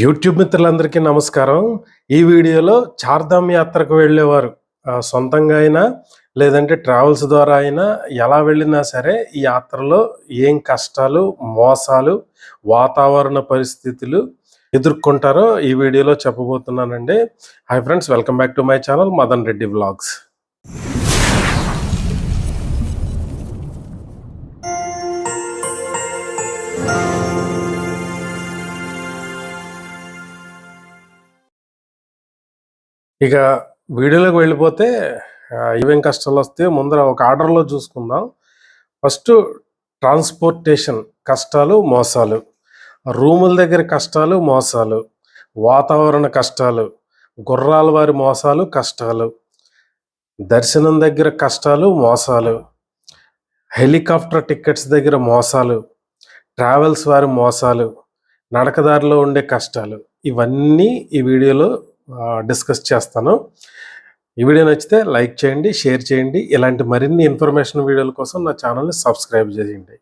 YouTube మిత్రులందరికీ నమస్కారం. ఈ వీడియోలో చార్ధామ్ యాత్రకు వెళ్ళేవారు. సొంతంగా అయినా లేదంటే ట్రావెల్స్ ద్వారా అయినా ఎలా వెళ్ళినా సరే ఈ యాత్రలో ఏం కష్టాలు మోసాలు వాతావరణ పరిస్థితులు ఎదుర్కొంటారో ఈ వీడియోలో చెప్పబోతున్నానండి. Hi friends welcome back to my channel Madan Reddy vlogs. ఇక వీడియోలోకి వెళ్ళిపోతే ఏమేం కష్టాలు వస్తే ముందర ఒక ఆర్డర్లో చూసుకుందాం. ఫస్ట్ ట్రాన్స్పోర్టేషన్ కష్టాలు మోసాలు. రూముల దగ్గర కష్టాలు మోసాలు. వాతావరణ కష్టాలు. గుర్రాల వారి మోసాలు కష్టాలు. దర్శనం దగ్గర కష్టాలు మోసాలు. హెలికాప్టర్ టికెట్స్ దగ్గర మోసాలు. ట్రావెల్స్ వారి మోసాలు. నడకదారిలో ఉండే కష్టాలు. ఇవన్నీ ఈ వీడియోలో డిస్కస్ చేస్తాను. ఈ వీడియో నచ్చితే లైక్ చేయండి షేర్ చేయండి. ఇలాంటి మరిన్ని ఇన్ఫర్మేషన్ వీడియోల కోసం నా ఛానల్ని సబ్స్క్రైబ్ చేయండి.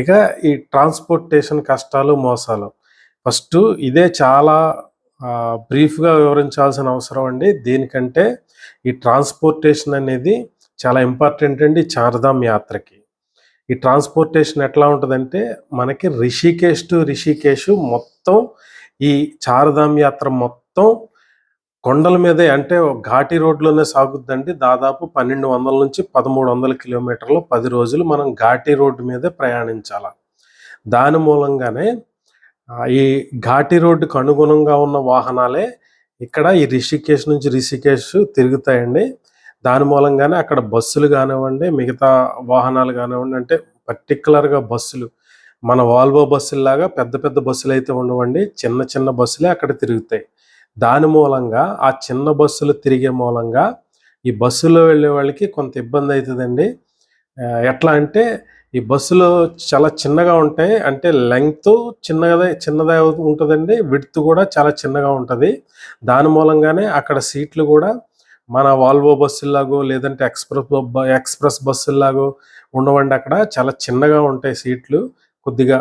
ఇక ఈ ట్రాన్స్పోర్టేషన్ కష్టాలు మోసాలు. ఫస్ట్ ఇదే చాలా బ్రీఫ్గా వివరించాల్సిన అవసరం అండి. దేనికంటే ఈ ట్రాన్స్పోర్టేషన్ అనేది చాలా ఇంపార్టెంట్ అండి చార్ధామ్ యాత్రకి. ఈ ట్రాన్స్పోర్టేషన్ ఎట్లా ఉంటుందంటే మనకి రిషికేష్ టు రిషికేష్ మొత్తం ఈ చార్ధామ్ యాత్ర మొత్తం కొండల మీదే అంటే ఘాటి రోడ్లోనే సాగుద్దండి. దాదాపు పన్నెండు వందల నుంచి పదమూడు వందల కిలోమీటర్లు పది రోజులు మనం ఘాటి రోడ్డు మీదే ప్రయాణించాల. దాని మూలంగానే ఈ ఘాటి రోడ్డుకు అనుగుణంగా ఉన్న వాహనాలే ఇక్కడ ఈ రిషికేష్ నుంచి రిషికేష్ తిరుగుతాయండి. దాని మూలంగానే అక్కడ బస్సులు కానివ్వండి మిగతా వాహనాలు కానివ్వండి అంటే పర్టికులర్గా బస్సులు మన వాల్వో బస్సుల్లాగా పెద్ద పెద్ద బస్సులు అయితే ఉండవండి. చిన్న చిన్న బస్సులే అక్కడ తిరుగుతాయి. దాని మూలంగా ఆ చిన్న బస్సులు తిరిగే మూలంగా ఈ బస్సులో వెళ్ళే వాళ్ళకి కొంత ఇబ్బంది అవుతుందండి ఎట్లా అంటే ఈ బస్సులో చాలా చిన్నగా ఉంటాయి. అంటే లెంగ్త్ చిన్నగా చిన్నదే ఉంటుందండి. విడ్త్ కూడా చాలా చిన్నగా ఉంటుంది. దాని మూలంగానే అక్కడ సీట్లు కూడా మన వాల్వో బస్సుల్లాగో లేదంటే ఎక్స్ప్రెస్ ఎక్స్ప్రెస్ బస్సుల్లాగో ఉండవండి అక్కడ. చాలా చిన్నగా ఉంటాయి సీట్లు. కొద్దిగా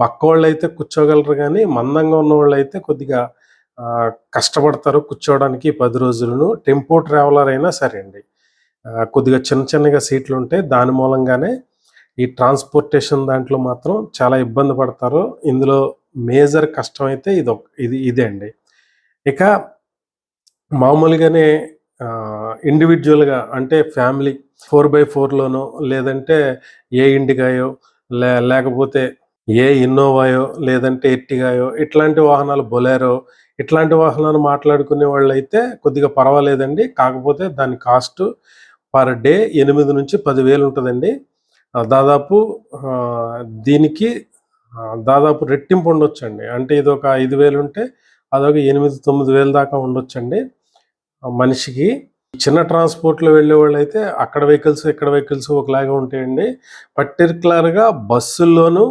బక్క వాళ్ళు అయితే కూర్చోగలరు కానీ మందంగా ఉన్న వాళ్ళు అయితే కొద్దిగా కష్టపడతారు కూర్చోవడానికి పది రోజులను. టెంపో ట్రావెలర్ అయినా సరే అండి కొద్దిగా చిన్న చిన్నగా సీట్లు ఉంటాయి దాని మూలంగానే ఈ ట్రాన్స్పోర్టేషన్ దాంట్లో మాత్రం చాలా ఇబ్బంది పడతారు. ఇందులో మేజర్ కష్టం అయితే ఇది ఒక- ఇది ఇదే అండి. ఇక మామూలుగానే ఇండివిజువల్గా అంటే ఫ్యామిలీ ఫోర్ బై ఫోర్లోనో లేదంటే ఏ ఇండిగాయో లే లేకపోతే ఏ ఇన్నోవాయో లేదంటే ఎట్టిగాయో ఇట్లాంటి వాహనాలు బొలేరో ఇట్లాంటి వాహనాలు మాట్లాడుకునే వాళ్ళు అయితే కొద్దిగా పర్వాలేదండి. కాకపోతే దాని కాస్ట్ పర్ డే ఎనిమిది నుంచి పదివేలు ఉంటుందండి. దాదాపు దీనికి దాదాపు రెట్టింపు ఉండొచ్చండి. అంటే ఇది ఒక ఐదు వేలు ఉంటే అదొక ఎనిమిది తొమ్మిది వేలు దాకా ఉండొచ్చండి. మనిషికి చిన్న ట్రాన్స్పోర్ట్లో వెళ్ళే వాళ్ళు అయితే అక్కడ వెహికల్స్ ఇక్కడ వెహికల్స్ ఒకలాగా ఉంటాయండి. పర్టికులర్గా బస్సుల్లోనూ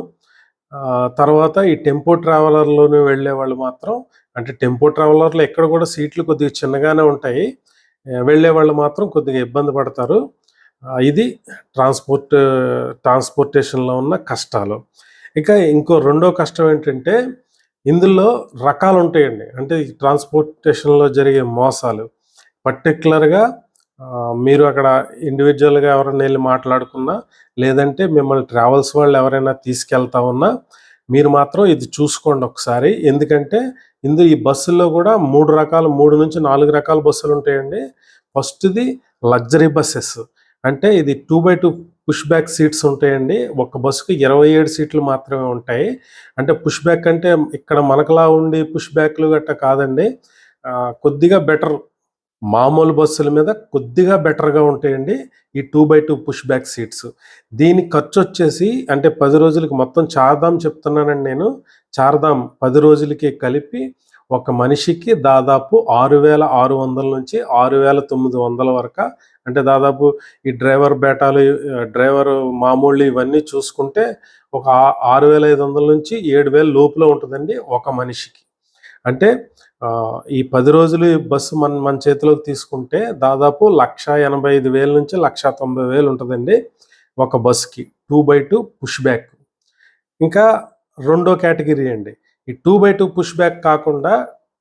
తర్వాత ఈ టెంపో ట్రావెలర్లోనే వెళ్ళే వాళ్ళు మాత్రం అంటే టెంపో ట్రావెలర్లో ఎక్కడ కూడా సీట్లు కొద్దిగా చిన్నగానే ఉంటాయి. వెళ్ళే వాళ్ళు మాత్రం కొద్దిగా ఇబ్బంది పడతారు. ఇది ట్రాన్స్పోర్ట్ ట్రాన్స్పోర్టేషన్లో ఉన్న కష్టాలు. ఇక ఇంకో రెండో కష్టం ఏంటంటే ఇందులో రకాలు ఉంటాయండి అంటే ట్రాన్స్పోర్టేషన్లో జరిగే మోసాలు. పర్టికులర్గా మీరు అక్కడ ఇండివిజువల్గా ఎవరైనా వెళ్ళి మాట్లాడుకున్నా లేదంటే మిమ్మల్ని ట్రావెల్స్ వాళ్ళు ఎవరైనా తీసుకెళ్తా ఉన్నా మీరు మాత్రం ఇది చూసుకోండి ఒకసారి. ఎందుకంటే ఇందు ఈ బస్సుల్లో కూడా మూడు రకాలు మూడు నుంచి నాలుగు రకాల బస్సులు ఉంటాయండి. ఫస్ట్ది లగ్జరీ బస్సెస్. అంటే ఇది two by two push back seats ఉంటాయండి. ఒక బస్సుకి ఇరవై ఏడు సీట్లు మాత్రమే ఉంటాయి. అంటే పుష్ బ్యాక్ అంటే ఇక్కడ మనకలా ఉండి పుష్ బ్యాక్లు గట్ట కాదండి. కొద్దిగా బెటర్ మామూలు బస్సుల మీద కొద్దిగా బెటర్గా ఉంటాయండి ఈ two by two push back seats. దీని ఖర్చు వచ్చేసి అంటే పది రోజులకి మొత్తం చార్ధామ్ చెప్తున్నానండి నేను. చార్ధామ్ పది రోజులకి కలిపి ఒక మనిషికి దాదాపు ఆరు వేల ఆరు వందల నుంచి ఆరు వేల తొమ్మిది వందల వరకు. అంటే దాదాపు ఈ డ్రైవర్ బేటాలు డ్రైవర్ మామూళ్ళు ఇవన్నీ చూసుకుంటే ఒక ఆరు వేల ఐదు వందల నుంచి ఏడు వేల లోపల ఉంటుందండి ఒక మనిషికి. అంటే ఈ పది రోజులు ఈ బస్సు మన మన చేతిలోకి తీసుకుంటే దాదాపు లక్ష ఎనభై ఐదు వేల నుంచి లక్ష తొంభై వేలు ఉంటుందండి ఒక బస్సుకి. Two by two push back ఇంకా రెండో కేటగిరీ అండి. ఈ two by two push back కాకుండా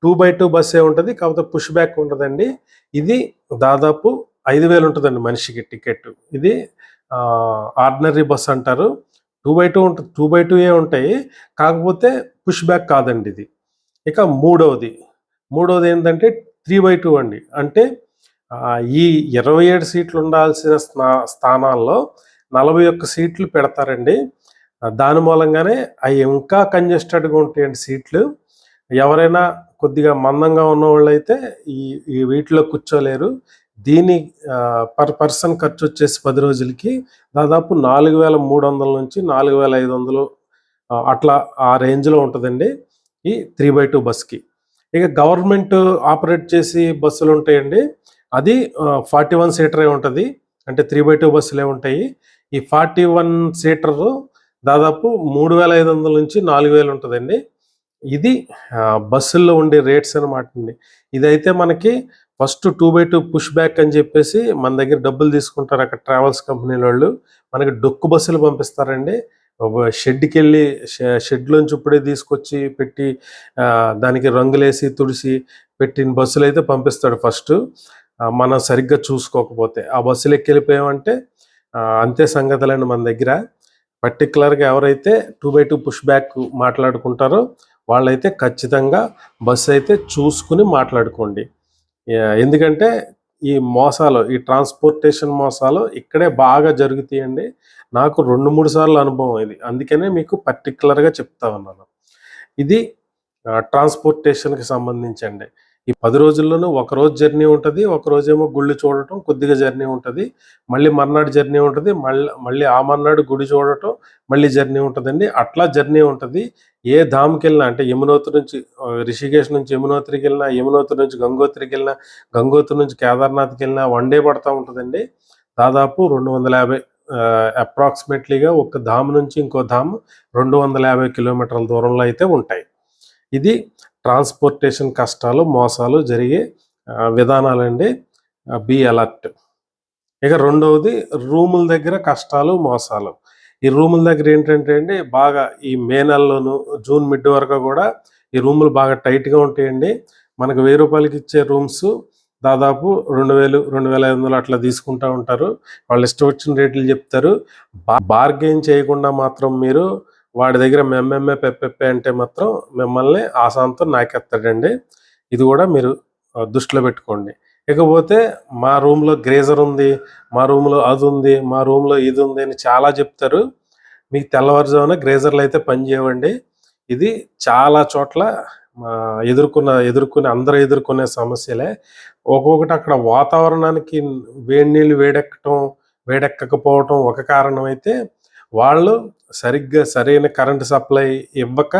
టూ బై టూ బస్సే ఉంటుంది కాకపోతే పుష్ బ్యాక్ ఉంటుందండి ఇది దాదాపు ఐదు వేలు ఉంటుందండి మనిషికి టికెట్. ఇది ఆర్డినరీ బస్ అంటారు. టూ బై టూ ఉంటుంది టూ బై టూ ఏ ఉంటాయి. కాకపోతే పుష్ బ్యాక్ కాదండి ఇది. ఇక మూడవది. మూడవది ఏంటంటే త్రీ బై టూ అండి. అంటే ఈ ఇరవై ఏడు సీట్లు ఉండాల్సిన స్థా స్థానాల్లో నలభై ఒక్క సీట్లు పెడతారండి. దాని మూలంగానే అవి ఇంకా కంజెస్టెడ్గా ఉంటాయండి సీట్లు. ఎవరైనా కొద్దిగా మందంగా ఉన్న వాళ్ళు ఈ ఈ వీటిలో కూర్చోలేరు. దీని పర్ పర్సన్ ఖర్చు వచ్చేసి పది రోజులకి దాదాపు నాలుగు వేల మూడు వందల నుంచి నాలుగు వేల ఐదు వందలు అట్లా ఆ రేంజ్లో ఉంటుందండి. ఈ త్రీ బై టూ బస్కి ఇక గవర్నమెంట్ ఆపరేట్ చేసి బస్సులు ఉంటాయండి. అది ఫార్టీ వన్ సీటరే ఉంటుంది. అంటే త్రీ బై టూ బస్సులే ఉంటాయి. ఈ ఫార్టీ వన్ సీటర్ దాదాపు మూడు వేల ఐదు వందల నుంచి నాలుగు వేలు ఉంటుందండి. ఇది బస్సుల్లో ఉండే రేట్స్ అనమాట అండి. ఇదైతే మనకి first two by two push back అని చెప్పేసి మన దగ్గర డబ్బులు తీసుకుంటారు అక్కడ ట్రావెల్స్ కంపెనీ వాళ్ళు మనకి డొక్కు బస్సులు పంపిస్తారండి. షెడ్కి వెళ్ళి షెడ్లోంచి ఇప్పుడే తీసుకొచ్చి పెట్టి దానికి రంగులేసి తుడిసి పెట్టిన బస్సులు అయితే పంపిస్తాడు ఫస్ట్. మనం సరిగ్గా చూసుకోకపోతే. ఆ బస్సులు ఎక్కెళ్ళిపోయామంటే అంతే సంగతులండి మన దగ్గర. పర్టికులర్గా ఎవరైతే two by two push back మాట్లాడుకుంటారో వాళ్ళైతే ఖచ్చితంగా బస్సు అయితే చూసుకుని మాట్లాడుకోండి. ఎందుకంటే ఈ మోసాలు ఈ ట్రాన్స్పోర్టేషన్ మోసాలు ఇక్కడే బాగా జరుగుతాయండి. నాకు రెండు మూడు సార్లు అనుభవం ఇది. అందుకనే మీకు పర్టికులర్గా చెప్తా ఉన్నాను. ఇది ట్రాన్స్పోర్టేషన్కి సంబంధించండి. ఈ పది రోజుల్లోనూ ఒక రోజు జర్నీ ఉంటుంది ఒక రోజేమో గుళ్ళు చూడటం కొద్దిగా జర్నీ ఉంటుంది మళ్ళీ మర్నాడు జర్నీ ఉంటుంది మళ్ళీ మళ్ళీ ఆ మర్నాడు గుడి చూడటం మళ్ళీ జర్నీ ఉంటుందండి. అట్లా జర్నీ ఉంటుంది. ఏ ధామ్కి వెళ్ళినా అంటే యమునోత్రి నుంచి రిషికేష్ రిషికేశ్ నుంచి యమునోత్రికి వెళ్ళినా యమునోత్రి నుంచి గంగోత్రికి వెళ్ళినా గంగోత్రి నుంచి కేదార్నాథ్కి వెళ్ళినా వన్ డే పడతా ఉంటుందండి. దాదాపు రెండు వందల యాభై అప్రాక్సిమేట్లీగా ఒక ధామ్ నుంచి ఇంకో ధామ్ రెండు వందల యాభై కిలోమీటర్ల దూరంలో అయితే ఉంటాయి. ఇది ట్రాన్స్పోర్టేషన్ కష్టాలు మోసాలు జరిగే విధానాలండి బీ అలర్ట్ ఇక రెండవది రూముల దగ్గర కష్టాలు మోసాలు. ఈ రూముల దగ్గర ఏంటంటే అండి బాగా ఈ మే నెలలోను జూన్ మిడ్ వరకు కూడా ఈ రూములు బాగా టైట్గా ఉంటాయండి. మనకు వెయ్యి రూపాయలకి ఇచ్చే రూమ్స్ దాదాపు రెండు వేలు రెండు వేల ఐదు వందలు అట్లా తీసుకుంటూ ఉంటారు. వాళ్ళు ఇష్టం వచ్చిన రేట్లు చెప్తారు. బా బార్గెయిన్ చేయకుండా మాత్రం మీరు వాడి దగ్గర మెమ్మెమ్మే పెప్పెప్పే అంటే మాత్రం మిమ్మల్ని ఆసాంతో నాకెత్తాడండి. ఇది కూడా మీరు దృష్టిలో పెట్టుకోండి. ఇకపోతే మా రూమ్లో గ్రేజర్ ఉంది మా రూమ్లో అది ఉంది మా రూమ్లో ఇది ఉంది అని చాలా చెప్తారు. మీకు తెల్లవారుజామున గ్రేజర్లు అయితే పనిచేయవండి ఇది చాలా చోట్ల ఎదుర్కొన్న ఎదుర్కొనే అందరూ ఎదుర్కొనే సమస్యలే. ఒక్కొక్కటి అక్కడ వాతావరణానికి వేడి నీళ్ళు వేడెక్కటం వేడెక్కకపోవటం ఒక కారణం అయితే వాళ్ళు సరిగ్గా సరైన కరెంట్ సప్లై ఇవ్వక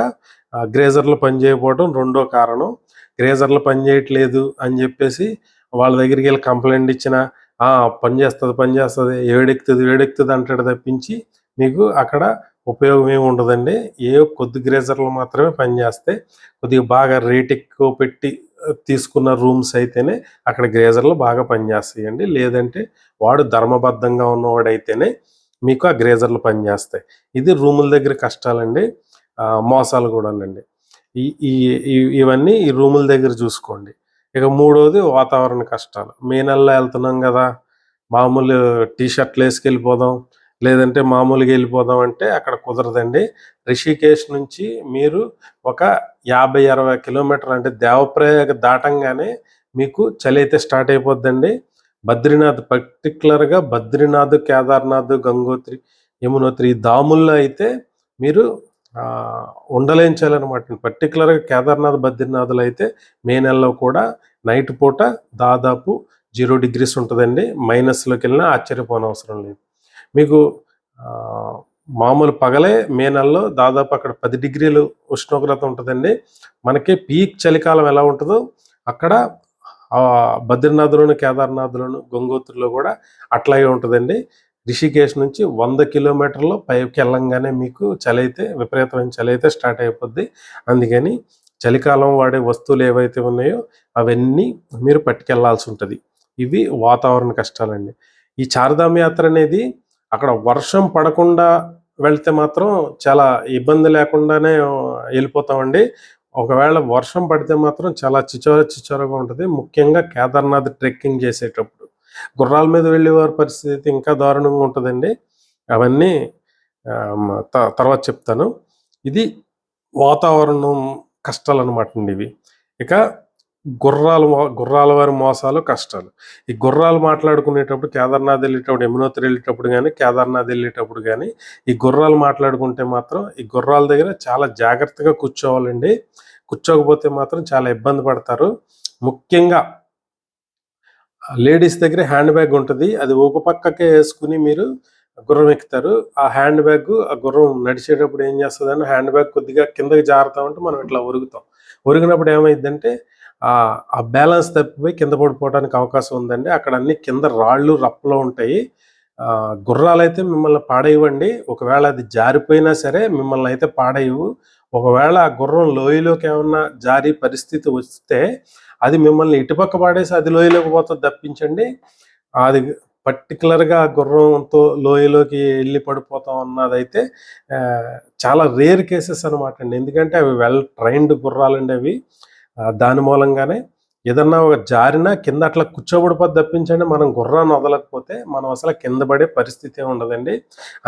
గ్రేజర్లు పనిచేయకపోవడం రెండో కారణం. గ్రేజర్లు పనిచేయట్లేదు అని చెప్పేసి వాళ్ళ దగ్గరికి వెళ్ళి కంప్లైంట్ ఇచ్చిన పనిచేస్తుంది పని చేస్తుంది పని చేస్తుంది వేడెక్కుతుంది వేడెక్కుతుంది అంటాడు తప్పించి మీకు అక్కడ ఉపయోగం ఏమి ఉండదండి. ఏ కొద్ది గ్రేజర్లు మాత్రమే పనిచేస్తాయి కొద్దిగా బాగా రేట్ ఎక్కువ పెట్టి తీసుకున్న రూమ్స్ అయితేనే అక్కడ గ్రేజర్లు బాగా పనిచేస్తాయండి లేదంటే వాడు ధర్మబద్ధంగా ఉన్నవాడైతేనే మీకు ఆ గ్రేజర్లు పనిచేస్తాయి ఇది రూముల దగ్గర కష్టాలండి. మోసాలు కూడానండి. ఈ ఈ ఈ- ఇవన్నీ ఈ రూముల దగ్గర చూసుకోండి. ఇక మూడోది వాతావరణ కష్టాలు. మే నెలలో వెళ్తున్నాం కదా. మామూలు టీ షర్ట్లు వేసుకెళ్ళిపోదాం. లేదంటే మామూలుగా వెళ్ళిపోదాం అంటే అక్కడ కుదరదండి. రిషికేశ్ నుంచి మీరు ఒక యాభై అరవై కిలోమీటర్లు అంటే దేవప్రయాగ దాటంగానే మీకు చలి అయితే స్టార్ట్ అయిపోద్దండి. బద్రీనాథ్ పర్టికులర్గా బద్రీనాథ్ కేదార్నాథ్ గంగోత్రి యమునోత్రి ఈ దాముల్లో అయితే మీరు ఉండలేంచాలన్నమాట పర్టికులర్గా కేదార్నాథ్ బద్రీనాథ్లో అయితే మే నెలలో కూడా నైట్ పూట దాదాపు జీరో డిగ్రీస్ ఉంటుందండి. మైనస్లోకి వెళ్ళినా ఆశ్చర్యపోనవసరం లేదు. మీకు మామూలు పగలే మే నెలలో దాదాపు అక్కడ పది డిగ్రీలు ఉష్ణోగ్రత ఉంటుందండి. మనకి పీక్ చలికాలం ఎలా ఉంటుందో అక్కడ బద్రీనాథ్లోను కేదార్నాథ్లోను గంగోత్రిలో కూడా అట్లాగే ఉంటుందండి. రిషికేశ్ నుంచి వంద కిలోమీటర్లు పైకి వెళ్ళంగానే మీకు చలి అయితే విపరీతమైన చలి అయితే స్టార్ట్ అయిపోద్ది. అందుకని చలికాలం వాడే వస్తువులు ఏవైతే ఉన్నాయో అవన్నీ మీరు పట్టుకెళ్ళాల్సి ఉంటుంది. ఇవి వాతావరణ కష్టాలండి. ఈ చార్ధామ్ యాత్ర అనేది అక్కడ వర్షం పడకుండా వెళ్తే మాత్రం చాలా ఇబ్బంది లేకుండానే వెళ్ళిపోతామండి. ఒకవేళ వర్షం పడితే మాత్రం చాలా చిచోర చిచోరగా ఉంటుంది. ముఖ్యంగా కేదార్నాథ్ ట్రెక్కింగ్ చేసేటప్పుడు. గుర్రాల మీద వెళ్ళేవారి పరిస్థితి ఇంకా దారుణంగా ఉంటుందండి. అవన్నీ త- తర్వాత చెప్తాను. ఇది వాతావరణం కష్టాలు అనమాట అండి ఇవి. ఇక గుర్రాలు గుర్రాల వారి మోసాలు కష్టాలు. ఈ గుర్రాలు మాట్లాడుకునేటప్పుడు కేదార్నాథ్ వెళ్ళేటప్పుడు యమునోత్రి వెళ్ళేటప్పుడు కానీ కేదార్నాథ్ వెళ్ళేటప్పుడు కానీ ఈ గుర్రాలు మాట్లాడుకుంటే మాత్రం ఈ గుర్రాల దగ్గర చాలా జాగ్రత్తగా కూర్చోవాలండి. కూర్చోకపోతే మాత్రం చాలా ఇబ్బంది పడతారు. ముఖ్యంగా లేడీస్ దగ్గర హ్యాండ్ బ్యాగ్ ఉంటుంది. అది ఒక పక్కకే వేసుకుని మీరు గుర్రం ఎక్కుతారు. ఆ హ్యాండ్ బ్యాగ్ ఆ గుర్రం నడిచేటప్పుడు ఏం చేస్తుందని హ్యాండ్ బ్యాగ్ కొద్దిగా కిందకి జారుతా ఉంటే మనం ఇట్లా ఒరుగుతాం. ఒరిగినప్పుడు ఏమైందంటే ఆ బ్యాలెన్స్ తప్పిపోయి కింద పడిపోవడానికి అవకాశం ఉందండి. అక్కడ అన్ని కింద రాళ్ళు రప్పలు ఉంటాయి. గుర్రాలు అయితే మిమ్మల్ని పాడేయవండి. ఒకవేళ అది జారిపోయినా సరే మిమ్మల్ని అయితే పాడేయవు. ఒకవేళ ఆ గుర్రం లోయలోకి ఏమన్నా జారి పరిస్థితి వస్తే అది మిమ్మల్ని ఇటుపక్క పాడేసి అది లోయలోకి పోతుంది తప్పించండి. అది పర్టికులర్గా గుర్రంతో లోయలోకి వెళ్ళి పడిపోతాం అన్నదైతే చాలా రేర్ కేసెస్ అనమాట అండి. ఎందుకంటే అవి వెల్ ట్రైన్డ్ గుర్రాలండి అవి. దాని మూలంగానే ఏదన్నా ఒక జారినా కింద అట్లా కూర్చోబడిపోతే తప్పించండి మనం గుర్రాన్ని వదలకపోతే మనం అసలు కింద పడే పరిస్థితి ఉండదండి.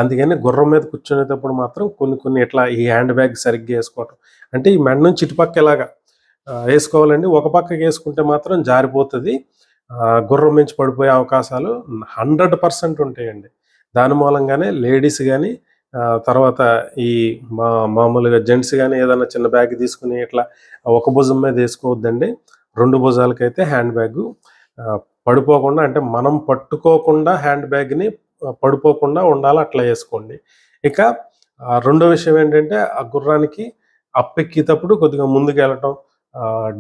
అందుకని గుర్రం మీద కూర్చునేటప్పుడు మాత్రం కొన్ని కొన్ని ఇట్లా ఈ హ్యాండ్ బ్యాగ్ సరిగ్గా వేసుకోవటం. అంటే ఈ మెడ నుంచి ఇటుపక్క ఇలాగా వేసుకోవాలండి. ఒక పక్కకి వేసుకుంటే మాత్రం జారిపోతుంది. గుర్రం నుంచి పడిపోయే అవకాశాలు హండ్రెడ్ పర్సెంట్ ఉంటాయండి. దాని మూలంగానే లేడీస్ కానీ తర్వాత ఈ మా మామూలుగా జెంట్స్ కానీ ఏదైనా చిన్న బ్యాగ్ తీసుకుని ఇట్లా ఒక భుజం మీద వేసుకోవద్దండి. రెండు భుజాలకైతే హ్యాండ్ బ్యాగ్. పడిపోకుండా అంటే మనం పట్టుకోకుండా హ్యాండ్ బ్యాగ్ని పడిపోకుండా ఉండాలి అట్లా వేసుకోండి. ఇక రెండో విషయం ఏంటంటే ఆ గుర్రానికి అప్పెక్కేటప్పుడు కొద్దిగా ముందుకు వెళ్ళటం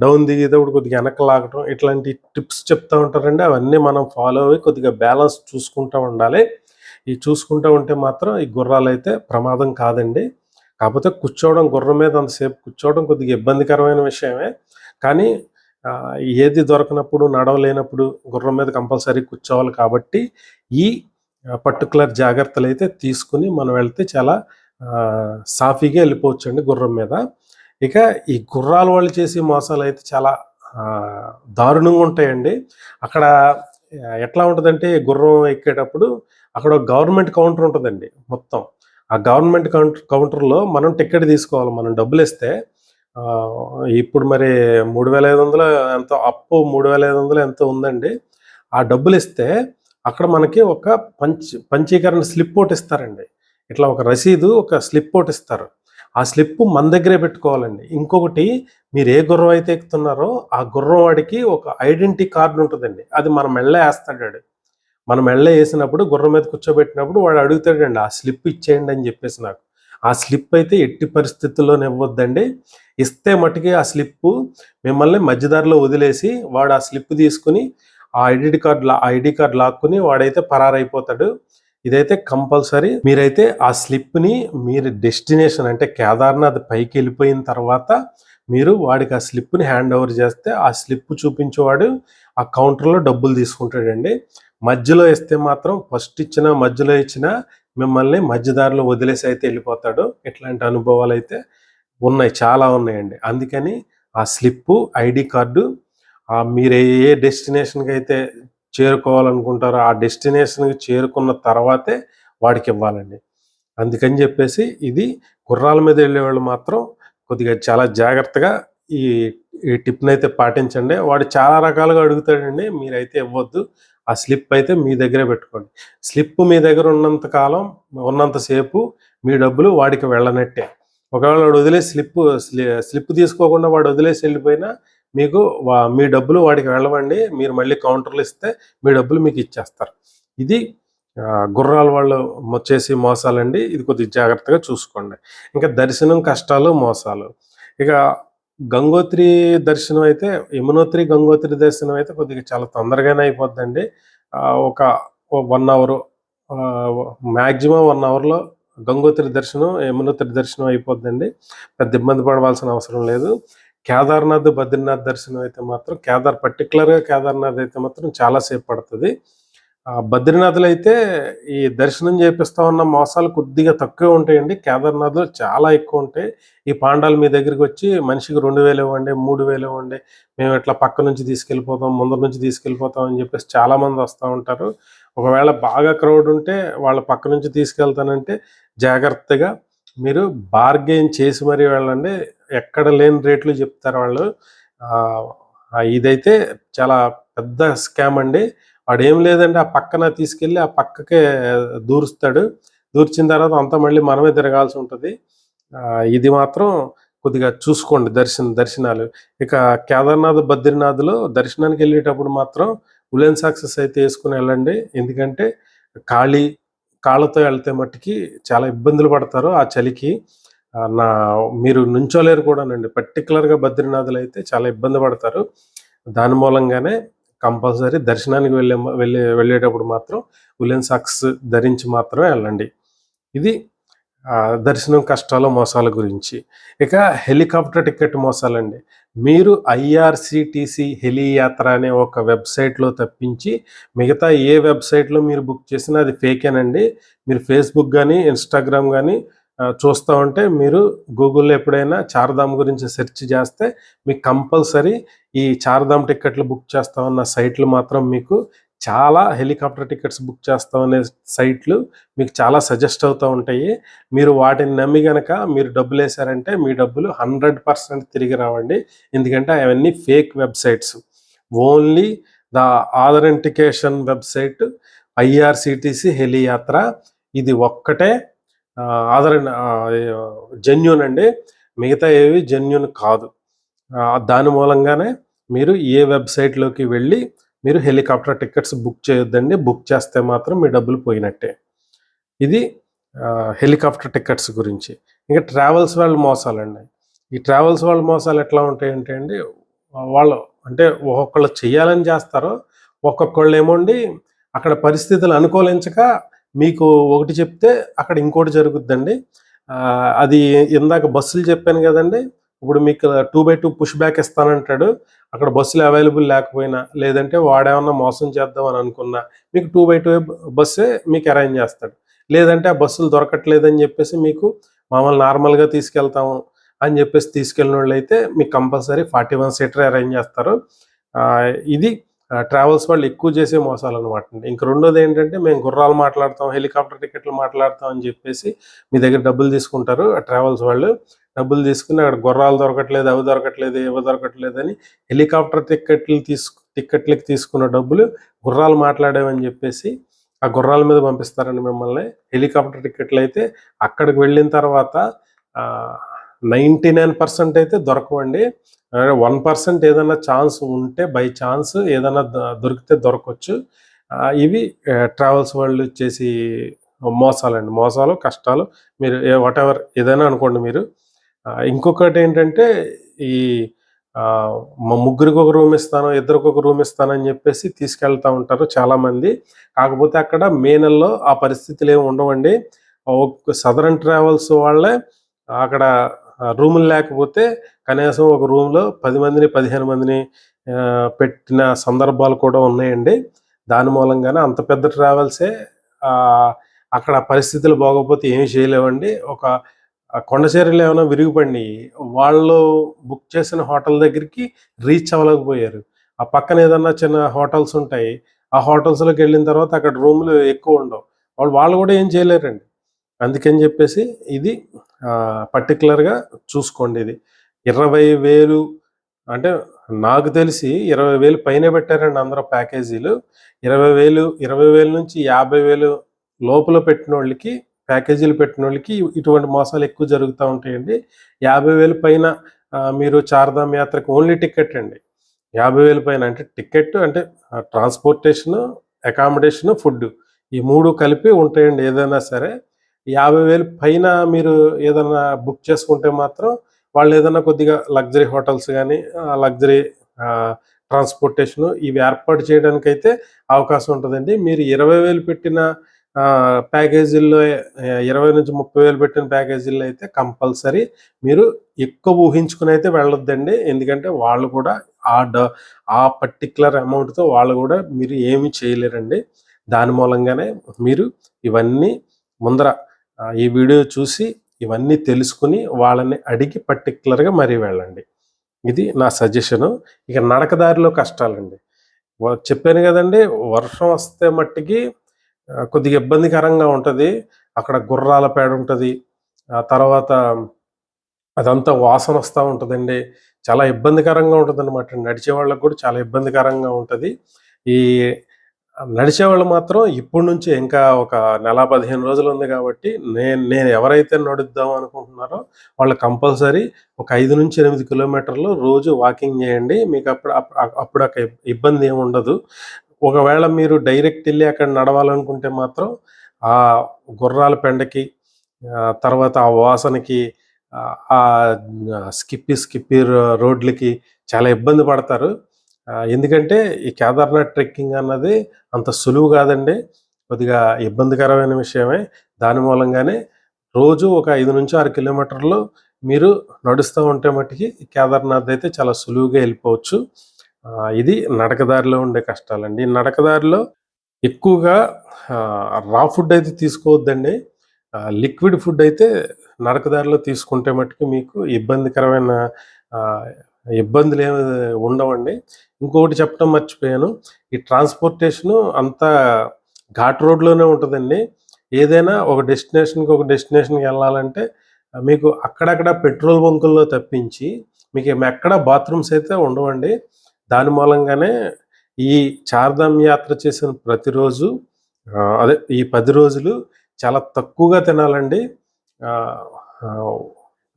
డౌన్ దిగేటప్పుడు కొద్దిగా వెనక లాగటం ఇట్లాంటి టిప్స్ చెప్తూ ఉంటారండి. అవన్నీ మనం ఫాలో అయ్యి కొద్దిగా బ్యాలెన్స్ చూసుకుంటూ ఉండాలి. ఈ చూసుకుంటూ ఉంటే మాత్రం ఈ గుర్రాలు అయితే ప్రమాదం కాదండి. కాకపోతే కూర్చోవడం గుర్రం మీద అంతసేపు కూర్చోవడం కొద్దిగా ఇబ్బందికరమైన విషయమే. కానీ ఏది దొరకనప్పుడు నడవలేనప్పుడు గుర్రం మీద కంపల్సరీ కూర్చోవాలి కాబట్టి ఈ పర్టికులర్ జాగ్రత్తలు అయితే తీసుకుని మనం వెళ్తే చాలా సాఫీగా వెళ్ళిపోవచ్చు అండి గుర్రం మీద. ఇక ఈ గుర్రాల వాళ్ళు చేసే మోసాలు అయితే చాలా దారుణంగా ఉంటాయండి. అక్కడ ఎట్లా ఉంటుందంటే గుర్రం ఎక్కేటప్పుడు అక్కడ ఒక గవర్నమెంట్ కౌంటర్ ఉంటుందండి మొత్తం. ఆ గవర్నమెంట్ కౌంటర్ కౌంటర్లో మనం టికెట్ తీసుకోవాలి మనం డబ్బులు ఇస్తే ఇప్పుడు మరి మూడు వేల ఐదు వందలు ఎంతో అప్పు మూడు వేల ఐదు వందలు ఎంతో ఉందండి. ఆ డబ్బులు ఇస్తే అక్కడ మనకి ఒక పంచ్ పంచీకరణ స్లిప్ ఒకటి ఇస్తారండి ఇట్లా ఒక రసీదు ఒక స్లిప్ ఒకటి ఇస్తారు ఆ స్లిప్ మన దగ్గరే పెట్టుకోవాలండి. ఇంకొకటి మీరు ఏ గుర్రం అయితే ఎక్కుతున్నారో ఆ గుర్రం వాడికి ఒక ఐడెంటిటీ కార్డు ఉంటుందండి. అది మన మెళ్ళ వేస్తాడు మన మెళ్ళ వేసినప్పుడు గుర్రం మీద కూర్చోబెట్టినప్పుడు వాడు అడుగుతాడండి ఆ స్లిప్ ఇచ్చేయండి అని చెప్పేసి నాకు. ఆ స్లిప్ అయితే ఎట్టి పరిస్థితుల్లోనే ఇవ్వద్దండి. ఇస్తే మటుకి ఆ స్లిప్ మిమ్మల్ని మధ్యదారిలో వదిలేసి వాడు ఆ స్లిప్ తీసుకుని ఆ ఐడెంటి కార్డు లా ఐడి కార్డు లాక్కుని వాడైతే పరారైపోతాడు. ఇదైతే కంపల్సరీ. మీరైతే ఆ స్లిప్ని మీరు డెస్టినేషన్ అంటే కేదార్నాథ్ పైకి వెళ్ళిపోయిన తర్వాత మీరు వాడికి ఆ స్లిప్ని హ్యాండ్ ఓవర్ చేస్తే ఆ స్లిప్ చూపించేవాడు ఆ కౌంటర్లో డబ్బులు తీసుకుంటాడండి. మధ్యలో ఇస్తే మాత్రం ఫస్ట్ ఇచ్చిన మధ్యలో ఇచ్చిన మిమ్మల్ని మధ్యదారిలో వదిలేసి అయితే వెళ్ళిపోతాడు. ఇట్లాంటి అనుభవాలు అయితే ఉన్నాయి చాలా ఉన్నాయండి. అందుకని ఆ స్లిప్పు ఐడి కార్డు మీరు ఏ డెస్టినేషన్కి అయితే చేరుకోవాలనుకుంటారో ఆ డెస్టినేషన్కి చేరుకున్న తర్వాతే వాడికి ఇవ్వాలండి. అందుకని చెప్పేసి ఇది గుర్రాల మీద వెళ్ళే వాళ్ళు మాత్రం కొద్దిగా చాలా జాగ్రత్తగా ఈ ఈ టిప్ని అయితే పాటించండి. వాడు చాలా రకాలుగా అడుగుతాడండి మీరైతే ఇవ్వద్దు ఆ స్లిప్ అయితే మీ దగ్గరే పెట్టుకోండి. స్లిప్ మీ దగ్గర ఉన్నంత కాలం ఉన్నంతసేపు మీ డబ్బులు వాడికి వెళ్ళనట్టే. ఒకవేళ వాడు వదిలేసి స్లిప్ స్లిప్ తీసుకోకుండా వాడు వదిలేసి వెళ్ళిపోయినా మీకు వా- మీ డబ్బులు వాడికి వెళ్ళవండి మీరు మళ్ళీ కౌంటర్లు ఇస్తే మీ డబ్బులు మీకు ఇచ్చేస్తారు. ఇది గుర్రాల వాళ్ళు మొ- చేసే మోసాలండి. ఇది కొద్దిగా జాగ్రత్తగా చూసుకోండి. ఇంకా దర్శనం కష్టాలు మోసాలు. ఇక గంగోత్రి దర్శనం అయితే యమునోత్రి గంగోత్రి దర్శనం అయితే కొద్దిగా చాలా తొందరగానే అయిపోద్దండి. ఒక వన్ అవర్ మ్యాక్సిమం వన్ అవర్లో గంగోత్రి దర్శనం యమునోత్రి దర్శనం అయిపోద్దండి. పెద్ద ఇబ్బంది పడవలసిన అవసరం లేదు. కేదార్నాథ్ బద్రీనాథ్ దర్శనం అయితే మాత్రం కేదార్ పర్టికులర్గా కేదార్నాథ్ అయితే మాత్రం చాలాసేపు పడుతుంది బద్రీనాథ్‌లో అయితే ఈ దర్శనం చేపిస్తా ఉన్న మోసాలు కొద్దిగా తక్కువే ఉంటాయండి. కేదార్‌నాథ్‌లో చాలా ఎక్కువ ఉంటాయి ఈ పాండాలు మీ దగ్గరికి వచ్చి మనిషికి 2000 ఇవ్వండి, 3000 ఇవ్వండి. మేము ఇట్లా పక్క నుంచి తీసుకెళ్ళిపోతాం, ముందర నుంచి తీసుకెళ్ళిపోతాం అని చెప్పేసి చాలామంది వస్తూ ఉంటారు. ఒకవేళ బాగా క్రౌడ్ ఉంటే వాళ్ళ పక్క నుంచి తీసుకెళ్తానంటే జాగ్రత్తగా మీరు బార్గెయిన్ చేసి మరీ వెళ్ళండి. ఎక్కడ లేని రేట్లు చెప్తారు వాళ్ళు. ఇదైతే చాలా పెద్ద స్కామ్ అండి. వాడేం లేదండి ఆ పక్కన తీసుకెళ్ళి ఆ పక్కకే దూరుస్తాడు. దూర్చిన తర్వాత అంతా మళ్ళీ మనమే తిరగాల్సి ఉంటుంది ఇది మాత్రం కొద్దిగా చూసుకోండి దర్శన దర్శనాలు. ఇక కేదార్‌నాథ్, బద్రీనాథ్‌లో దర్శనానికి వెళ్ళేటప్పుడు మాత్రం ఉలెన్ సాక్సెస్ అయితే వేసుకుని వెళ్ళండి. ఎందుకంటే ఖాళీ కాళ్ళతో వెళ్తే మట్టుకి చాలా ఇబ్బందులు పడతారు ఆ చలికి. నా మీరు నుంచోలేరు కూడానండి. పర్టిక్యులర్‌గా బద్రీనాథులు అయితే చాలా ఇబ్బంది పడతారు. దాని మూలంగానే కంపల్సరీ దర్శనానికి వెళ్ళే వెళ్ళే వెళ్ళేటప్పుడు మాత్రం ఉలెన్ సాక్స్ ధరించి మాత్రమే వెళ్ళండి. ఇది దర్శనం కష్టాలు, మోసాల గురించి. ఇక హెలికాప్టర్ టికెట్ మోసాలండి. మీరు ఐఆర్‌సీటీసీ హెలి యాత్ర అనే ఒక వెబ్‌సైట్‌లో తప్పించి మిగతా ఏ వెబ్‌సైట్‌లో మీరు బుక్ చేసినా అది ఫేకేనండి. మీరు ఫేస్‌బుక్ కానీ ఇన్‌స్టాగ్రామ్ కానీ చూస్తూ చూస్తా ఉంటే మీరు గూగుల్‌లో ఎప్పుడైనా చార్ధామ్ గురించి సెర్చ్ చేస్తే మీకు కంపల్సరీ ఈ చార్ధామ్ టికెట్లు బుక్ చేస్తామన్న సైట్‌లు మాత్రం మీకు చాలా హెలికాప్టర్ టికెట్స్ బుక్ చేస్తామనే సైట్‌లు మీకు చాలా సజెస్ట్ అవుతూ ఉంటాయి. మీరు వాటిని నమ్మి గనక మీరు డబ్బులు వేసారంటే మీ డబ్బులు 100% తిరిగి రావండి. ఎందుకంటే అవన్నీ fake websites. Only the authentication website IRCTC Heliyatra ఇది ఒక్కటే ఆధార జెన్యున్ అండి. మిగతా ఏవి జెన్యున్ కాదు. దాని మూలంగానే మీరు ఏ వెబ్‌సైట్‌లోకి వెళ్ళి మీరు హెలికాప్టర్ టికెట్స్ బుక్ చేయొద్దండి. బుక్ చేస్తే మాత్రం మీ డబ్బులు పోయినట్టే. ఇది హెలికాప్టర్ టికెట్స్ గురించి. ఇంకా ట్రావెల్స్ వాళ్ళ మోసాలండి. ఈ ట్రావెల్స్ వాళ్ళ మోసాలు ఎట్లా ఉంటాయంటే అండి వాళ్ళు అంటే ఒక్కొక్కళ్ళు చేయాలని చేస్తారు. ఒక్కొక్కళ్ళేమోండి అక్కడ పరిస్థితులు అనుకూలించక మీకు ఒకటి చెప్తే అక్కడ ఇంకోటి జరుగుద్దండి. అది ఇందాక బస్సులు చెప్పాను కదండి ఇప్పుడు మీకు 2/2 పుష్ బ్యాక్ ఇస్తానంటాడు. అక్కడ బస్సులు అవైలబుల్ లేకపోయినా, లేదంటే వాడేమన్నా మోసం చేద్దామని అనుకున్నా, మీకు టూ బై టూ బస్సే మీకు అరేంజ్ చేస్తాడు. లేదంటే ఆ బస్సులు దొరకట్లేదని చెప్పేసి మీకు మామూలు నార్మల్‌గా తీసుకెళ్తాము అని చెప్పేసి తీసుకెళ్ళిన వాళ్ళు అయితే మీకు compulsory forty one seater arrange చేస్తారు. ఇది ట్రావెల్స్ వాళ్ళు ఎక్కువ చేసే మోసాలనమాటండి. ఇంక రెండోదేంటంటే మేము గుర్రాలు మాట్లాడతాం, హెలికాప్టర్ టికెట్లు మాట్లాడతాం అని చెప్పేసి మీ దగ్గర డబ్బులు తీసుకుంటారు ఆ ట్రావెల్స్ వాళ్ళు. డబ్బులు తీసుకుని అక్కడ గుర్రాలు దొరకట్లేదు, అవి దొరకట్లేదు, ఇవి దొరకట్లేదని హెలికాప్టర్ టిక్కెట్లు తీసుకు టిక్కెట్లకి తీసుకున్న డబ్బులు గుర్రాలు మాట్లాడేవని చెప్పేసి ఆ గుర్రాల మీద పంపిస్తారండి మిమ్మల్ని. హెలికాప్టర్ టిక్కెట్లు అయితే అక్కడికి వెళ్ళిన తర్వాత నైంటీ నైన్ పర్సెంట్ అయితే దొరకవండి. వన్ పర్సెంట్ ఏదైనా ఛాన్స్ ఉంటే బై ఛాన్స్ ఏదైనా దొరికితే దొరకవచ్చు ఇవి ట్రావెల్స్ వాళ్ళు చేసి మోసాలండి. మోసాలు, కష్టాలు మీరు వాటెవర్ ఏదైనా అనుకోండి మీరు. ఇంకొకటి ఏంటంటే ఈ మా ముగ్గురికి ఒక రూమ్ ఇస్తాను, ఇద్దరికి ఒక రూమ్ ఇస్తానని చెప్పేసి తీసుకెళ్తా ఉంటారు చాలామంది. కాకపోతే అక్కడ మే నెలలో ఆ పరిస్థితులు ఏమి ఉండవండి. ఒక్ సదరన్ ట్రావెల్స్ వాళ్ళే అక్కడ రూములు లేకపోతే కనీసం ఒక రూమ్‌లో పది మందిని, 15 మందిని పెట్టిన సందర్భాలు కూడా ఉన్నాయండి. దాని మూలంగానే అంత పెద్ద ట్రావెల్సే అక్కడ పరిస్థితులు బాగోకపోతే ఏమి చేయలేవండి. ఒక ఆ కొండచేరులు ఏమైనా విరిగిపడినాయి వాళ్ళు బుక్ చేసిన హోటల్ దగ్గరికి రీచ్ అవ్వలేకపోయారు. ఆ పక్కన ఏదన్నా చిన్న హోటల్స్ ఉంటాయి. ఆ హోటల్స్లోకి వెళ్ళిన తర్వాత అక్కడ రూమ్లు ఎక్కువ ఉండవు వాళ్ళు వాళ్ళు కూడా ఏం చేయలేరండి. అందుకని చెప్పేసి ఇది పర్టికులర్గా చూసుకోండి ఇది. ఇరవై వేలు అంటే నాకు తెలిసి ఇరవై వేలు పైనే పెట్టారండి అందరూ ప్యాకేజీలు. ఇరవై వేలు ఇరవై వేలు నుంచి యాభై వేలు లోపల పెట్టిన వాళ్ళకి ప్యాకేజీలు పెట్టిన వాళ్ళకి ఇటువంటి మోసాలు ఎక్కువ జరుగుతూ ఉంటాయండి. యాభై వేల పైన మీరు చార్ధామ్ యాత్రకు ఓన్లీ టికెట్ అండి. యాభై వేల పైన అంటే టికెట్ అంటే ట్రాన్స్పోర్టేషన్ ట్రాన్స్‌పోర్టేషను, అకామిడేషను, ఈ మూడు కలిపి ఉంటాయండి ఏదైనా సరే. యాభై వేలు పైన మీరు ఏదైనా బుక్ చేసుకుంటే మాత్రం వాళ్ళు ఏదైనా కొద్దిగా లగ్జరీ హోటల్స్ కానీ లగ్జరీ ట్రాన్స్పోర్టేషన్ ట్రాన్స్‌పోర్టేషను ఇవి ఏర్పాటు చేయడానికైతే అవకాశం ఉంటుందండి మీరు ఇరవై వేలు పెట్టిన ప్యాకేజీల్లో ఇరవై నుంచి ముప్పై వేలు పెట్టిన ప్యాకేజీల్లో అయితే కంపల్సరీ మీరు ఎక్కువ ఊహించుకొనైతే వెళ్ళొద్దండి. ఎందుకంటే వాళ్ళు కూడా ఆ డ ఆ పర్టిక్యులర్ అమౌంట్‌తో వాళ్ళు కూడా మీరు ఏమి చేయలేరండి. దాని మూలంగానే మీరు ఇవన్నీ ముందర ఈ వీడియో చూసి ఇవన్నీ తెలుసుకుని వాళ్ళని అడిగి పర్టికులర్గా మరీ వెళ్ళండి ఇది నా సజెషను ఇక నడకదారిలో కష్టాలండి చెప్పాను కదండి వర్షం వస్తే మట్టికి కొద్దిగా ఇబ్బందికరంగా ఉంటుంది. అక్కడ గుర్రాల పేడ ఉంటుంది. ఆ తర్వాత అదంతా వాసన వస్తూ ఉంటుందండి. చాలా ఇబ్బందికరంగా ఉంటుంది అనమాట నడిచే వాళ్ళకు కూడా చాలా ఇబ్బందికరంగా ఉంటుంది. ఈ నడిచే వాళ్ళు మాత్రం ఇప్పటి నుంచి ఇంకా ఒక నెల పదిహేను రోజులు ఉంది కాబట్టి నేను నేను ఎవరైతే నడుద్దాం అనుకుంటున్నారో వాళ్ళు కంపల్సరీ ఒక ఐదు నుంచి ఎనిమిది కిలోమీటర్లు రోజు వాకింగ్ చేయండి. మీకు అప్పుడు అప్పుడు అప్పుడు ఒక ఇబ్బంది ఏమి ఉండదు. ఒకవేళ మీరు డైరెక్ట్ వెళ్ళి అక్కడ నడవాలనుకుంటే మాత్రం ఆ గుర్రాల పెండకి తర్వాత ఆ వాసనకి ఆ, స్కిప్పి స్కిప్పి రోడ్లకి చాలా ఇబ్బంది పడతారు. ఎందుకంటే ఈ కేదార్నాథ్ ట్రెక్కింగ్ అన్నది అంత సులువు కాదండి. కొద్దిగా ఇబ్బందికరమైన విషయమే. దాని మూలంగానే రోజు ఒక ఐదు నుంచి ఆరు కిలోమీటర్లు మీరు నడుస్తూ ఉంటే మట్టుకి కేదార్నాథ్ అయితే చాలా సులువుగా వెళ్ళిపోవచ్చు. ఇది నడకదారిలో ఉండే కష్టాలండి. ఈ నడకదారిలో ఎక్కువగా రా ఫుడ్ అయితే తీసుకోవద్దండి. లిక్విడ్ ఫుడ్ అయితే నడకదారిలో తీసుకుంటే మట్టుకు మీకు ఇబ్బందికరమైన ఇబ్బందులు ఏమి ఉండవండి. ఇంకొకటి చెప్పడం మర్చిపోయాను. ఈ ట్రాన్స్పోర్టేషను అంతా ఘాట్ రోడ్లోనే ఉంటుందండి. ఏదైనా ఒక డెస్టినేషన్కి ఒక డెస్టినేషన్కి వెళ్ళాలంటే మీకు అక్కడక్కడ పెట్రోల్ బంకుల్లో తప్పించి మీకు ఎక్కడ బాత్రూమ్స్ అయితే ఉండవండి. దాని మూలంగానే ఈ చార్ధామ్ యాత్ర చేసిన ప్రతిరోజు అదే ఈ పది రోజులు చాలా తక్కువగా తినాలండి.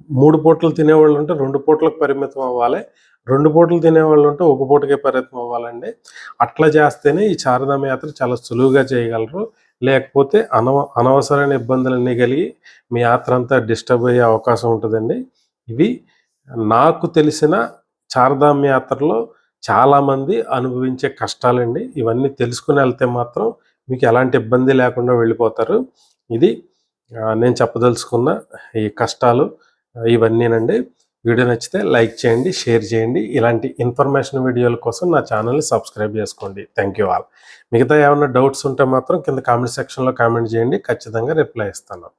మూడు పూటలు తినేవాళ్ళు ఉంటే రెండు పూటలకు పరిమితం అవ్వాలి. రెండు పూటలు తినేవాళ్ళు ఉంటే ఒక పూటకే పరిమితం అవ్వాలండి. అట్లా చేస్తేనే ఈ చారధామ యాత్ర చాలా సులువుగా చేయగలరు. లేకపోతే అనవ అనవసరమైన ఇబ్బందులన్నీ కలిగి మీ యాత్ర అంతా డిస్టర్బ్ అయ్యే అవకాశం ఉంటుందండి. ఇవి నాకు తెలిసిన చారధామ యాత్రలో చాలామంది అనుభవించే కష్టాలండి. ఇవన్నీ తెలుసుకుని వెళ్తే మాత్రం మీకు ఎలాంటి ఇబ్బంది లేకుండా వెళ్ళిపోతారు. ఇది నేను చెప్పదలుచుకున్న ఈ కష్టాలు ఇవన్నీనండి. వీడియో నచ్చితే లైక్ చేయండి షేర్ చేయండి. ఇలాంటి ఇన్ఫర్మేషన్ వీడియోల కోసం నా ఛానల్ని సబ్స్క్రైబ్ చేసుకోండి. Thank you all. మిగతా ఏమైనా డౌట్స్ ఉంటే మాత్రం కింద కామెంట్ సెక్షన్లో కామెంట్ చేయండి. ఖచ్చితంగా రిప్లై ఇస్తాను.